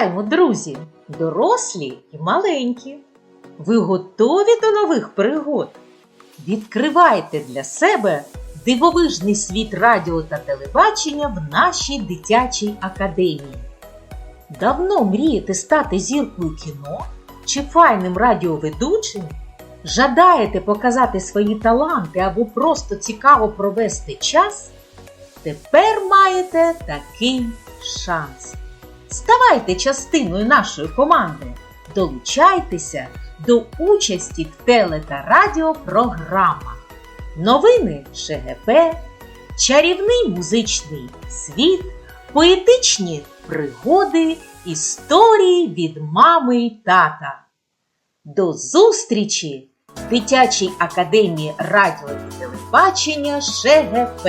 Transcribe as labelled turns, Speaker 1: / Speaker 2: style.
Speaker 1: Вітаємо, друзі! Дорослі і маленькі. Ви готові до нових пригод? Відкривайте для себе дивовижний світ радіо та телебачення в нашій дитячій академії. Давно мрієте стати зіркою кіно чи файним радіоведучим? Жадаєте показати свої таланти або просто цікаво провести час? Тепер маєте такий шанс. Ставайте частиною нашої команди. Долучайтеся до участі в теле та радіопрограмах. Новини ШГП, чарівний музичний світ, поетичні пригоди, історії від мами й тата. До зустрічі в Дитячій академії радіо і телебачення ШГП.